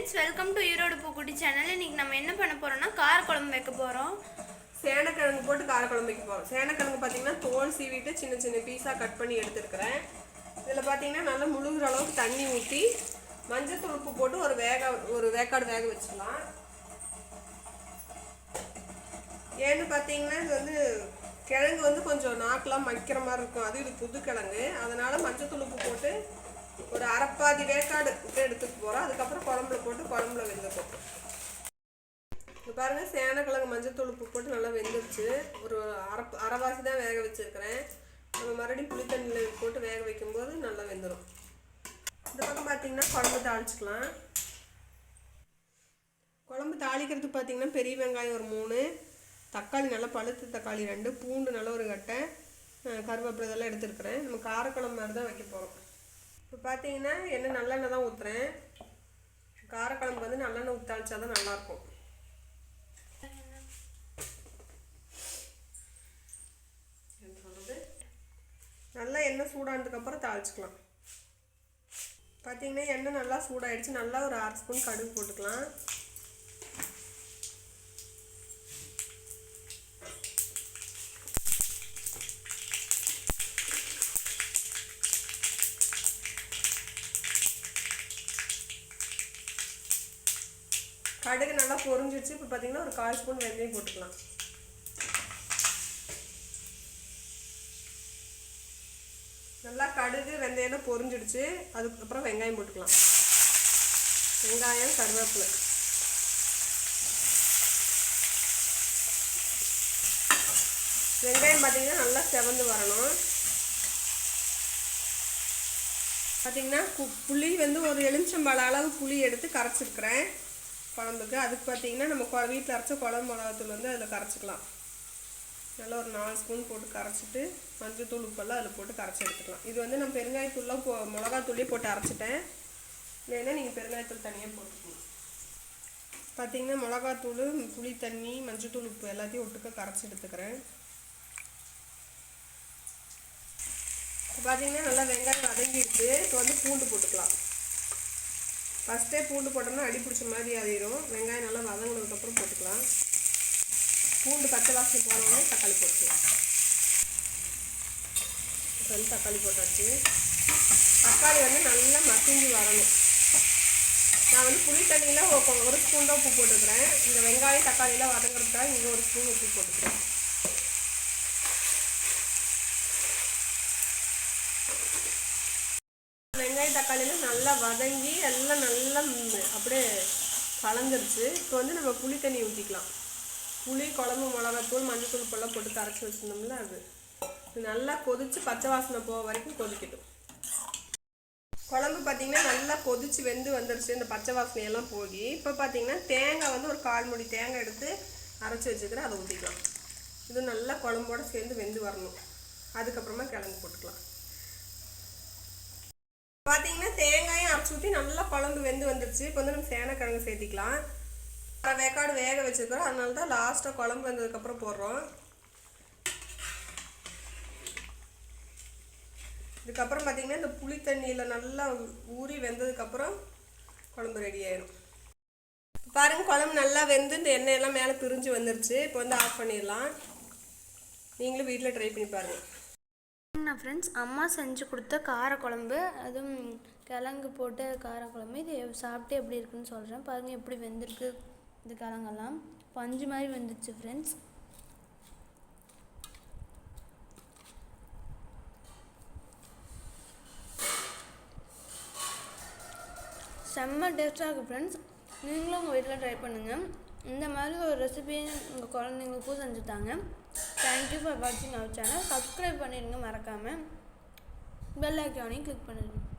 Friends welcome to Erode Pookutti channel இன்னைக்கு நம்ம என்ன பண்ண போறோம்னா கார குழம்பு வைக்க போறோம். சேனக்கிழங்கு போட்டு காரக்குழம்பு வைக்க போகிறோம் சேனக்கிழங்கு பார்த்தீங்கன்னா தோல் சீவிட்டு சின்ன சின்ன பீஸாக கட் பண்ணி எடுத்துருக்கிறேன். இதில் பார்த்தீங்கன்னா நல்லா முழுகிற அளவுக்கு தண்ணி ஊற்றி மஞ்சள் உப்பு போட்டு ஒரு வேக ஒரு வேக்காடு வேக வச்சிடலாம் ஏன்னு பார்த்தீங்கன்னா இது வந்து கிழங்கு வந்து கொஞ்சம் நாக்கெலாம் மக்கிற மாதிரி இருக்கும். அது இது புது கிழங்கு. அதனால் மஞ்சள் உப்பு போட்டு ஒரு அரைப்பாதி வேக்காடு விட்டு எடுத்துட்டு போகிறோம் அதுக்கப்புறம் குழம்புல போட்டு குழம்புல வெந்துக்கும். இப்போ பாருங்கள் சேனக்கிழங்கு மஞ்சள் உப்பு போட்டு நல்லா வெந்துருச்சு. ஒரு அரை அரைவாசி தான் வேக வச்சிருக்கிறேன். நம்ம மறுபடியும் புளித்தண்ணியில் போட்டு வேக வைக்கும்போது நல்லா வெந்துடும் இந்த பக்கம் பார்த்தீங்கன்னா குழம்பு தாளிச்சிக்கலாம். குழம்பு தாளிக்கிறதுக்கு பார்த்தீங்கன்னா பெரிய வெங்காயம் ஒரு மூணு தக்காளி நல்லா பழுத்த தக்காளி ரெண்டு பூண்டு நல்லா ஒரு கட்டை கருவேப்பிலை இதெல்லாம் எடுத்துருக்குறேன். நம்ம காரக்குழம்பு மாதிரி தான் வைக்க போகிறோம் இப்போ பார்த்தீங்கன்னா எண்ணெய் நல்லெண்ணெய் தான் ஊற்றுறேன் காரக்குழம்பு வந்து நல்லெண்ணெய் ஊற்றாச்சா தான் நல்லாயிருக்கும்? நல்லா எண்ணெய் சூடானதுக்கப்புறம் தாளிச்சுக்கலாம். பார்த்தீங்கன்னா எண்ணெய் நல்லா சூடாயிடுச்சு. நல்லா ஒரு அரை ஸ்பூன் கடுகு போட்டுக்கலாம். கடுகு நல்லா பொறிஞ்சிடுச்சு இப்போ பார்த்தீங்கன்னா ஒரு கால் ஸ்பூன் வெந்தயம் போட்டுக்கலாம். நல்லா கடுகு வெந்தயம் பொறிஞ்சிடுச்சு அதுக்கப்புறம் வெங்காயம் போட்டுக்கலாம். வெங்காயம் கருவேப்பிலை. வெங்காயம் பார்த்தீங்கன்னா நல்லா செவந்து வரணும். பார்த்தீங்கன்னா கு- புளி வந்து ஒரு எலுமிச்சம்பழ அளவு புளி எடுத்து கரைச்சிருக்கிறேன். குழம்புக்கு. அதுக்கு பார்த்தீங்கன்னா நம்ம கொ வீட்டில் அரைச்ச குழம்பு மிளகாத்தூள் வந்து அதில் கரைச்சிக்கலாம். நல்லா ஒரு நாலு ஸ்பூன் போட்டு கரைச்சிட்டு மஞ்சத்தூள் உப்பெல்லாம் அதில் போட்டு கரைச்சி எடுத்துக்கலாம். இது வந்து நான் பெருங்காயத்தூள்லாம் போ மிளகாத்தூளே போட்டு அரைச்சிட்டேன். இல்லைன்னா நீங்கள் பெருங்காயத்தூள் தனியாக போட்டுக்கணும் பார்த்தீங்கன்னா மிளகாத்தூள் புளி தண்ணி மஞ்சத்தூள் உப்பு எல்லாத்தையும் ஒட்டுக்க கரைச்சி எடுத்துக்கிறேன். இப்போ பார்த்தீங்கன்னா நல்லா வெங்காயம் வதங்கிடுச்சு. இப்போ வந்து பூண்டு போட்டுக்கலாம். ஃபஸ்ட்டே பூண்டு போட்டோம்னா அடி பிடிச்ச மாதிரி ஆயிரும். வெங்காயம் நல்லா வதங்கினதுக்கப்புறம் போட்டுக்கலாம். பூண்டு பச்சை வாசனை போனோடனே தக்காளி போட்டுக்கலாம். இப்போ வந்து தக்காளி போட்டாச்சு. தக்காளி வந்து நல்லா மசிஞ்சு வரணும். நான் வந்து புளி தண்ணியில் ஒரு ஸ்பூன் தான் உப்பு போட்டுக்கிறேன். இந்த வெங்காயம் தக்காளியெலாம் வதங்குறதுக்காக இங்கே ஒரு ஸ்பூன் உப்பு போட்டுக்கிறேன். வெங்காயம் தக்காளியெல்லாம் நல்லா வதங்கி எல்லாம் நல்லா அப்படியே கலந்துருச்சு. இப்போ வந்து நம்ம புளி தண்ணி ஊற்றிக்கலாம் புளி குழம்பு மிளகாத்தூள் மஞ்சத்தூள் இப்பெல்லாம் போட்டு கரைச்சி வச்சுருந்தோம்ல அது. நல்லா கொதிச்சு பச்சை வாசனை போக வரைக்கும் கொதிக்கட்டும். குழம்பு பார்த்தீங்கன்னா நல்லா கொதிச்சு வெந்து வந்துருச்சு. இந்த பச்சை வாசனையெல்லாம் போய் இப்போ பார்த்தீங்கன்னா தேங்காய் வந்து ஒரு கால் மூடி தேங்காய் எடுத்து அரைச்சி வச்சுக்கிறேன். அதை ஊற்றிக்கலாம் இது நல்லா குழம்போடு சேர்ந்து வெந்து வரணும். அதுக்கப்புறமா கிழங்கு போட்டுக்கலாம் பார்த்தீங்கன்னா தேங்காயும் அரைச்சி ஊற்றி நல்லா குழம்பு வெந்து வந்துருச்சு. இப்போ வந்து நம்ம சேனக்கிழங்கு சேர்த்திக்கலாம். அரை வேக்காடு வேக வச்சுருக்கிறோம். அதனால தான் லாஸ்ட்டாக குழம்பு வந்ததுக்கப்புறம் போடுறோம். இதுக்கப்புறம் பார்த்திங்கன்னா இந்த புளி தண்ணியில் நல்லா ஊறி வெந்ததுக்கப்புறம் குழம்பு ரெடி ஆயிடும் பாருங்கள் குழம்பு நல்லா வெந்து இந்த எண்ணெயெல்லாம் மேலே பிரிஞ்சு வந்துருச்சு. இப்போ வந்து ஆஃப் பண்ணிடலாம். நீங்களும் வீட்டில் ட்ரை பண்ணி பாருங்கள் நான் ஃப்ரெண்ட்ஸ் அம்மா செஞ்சு கொடுத்த காரக்குழம்பு அதுவும் கிழங்கு போட்டு காரக்குழம்பு இது சாப்பிட்டு எப்படி இருக்குன்னு சொல்கிறேன் பாருங்கள் எப்படி வெந்திருக்கு இந்த கிழங்கெல்லாம். பஞ்சு மாதிரி வெந்துச்சு ஃப்ரெண்ட்ஸ் செம்ம டேஸ்ட்டாக இருக்குது ஃப்ரெண்ட்ஸ் நீங்களும் உங்கள் வீட்டில் ட்ரை பண்ணுங்கள் இந்த மாதிரி ஒரு ரெசிபியை உங்கள் குழந்தைங்களுக்கும் செஞ்சுட்டாங்க தேங்க்யூ ஃபார் வாட்சிங் அவர் சேனல் சப்ஸ்கிரைப் பண்ணிடுங்க மறக்காமல் பெல் ஐக்கானையும் கிளிக் பண்ணிடுங்க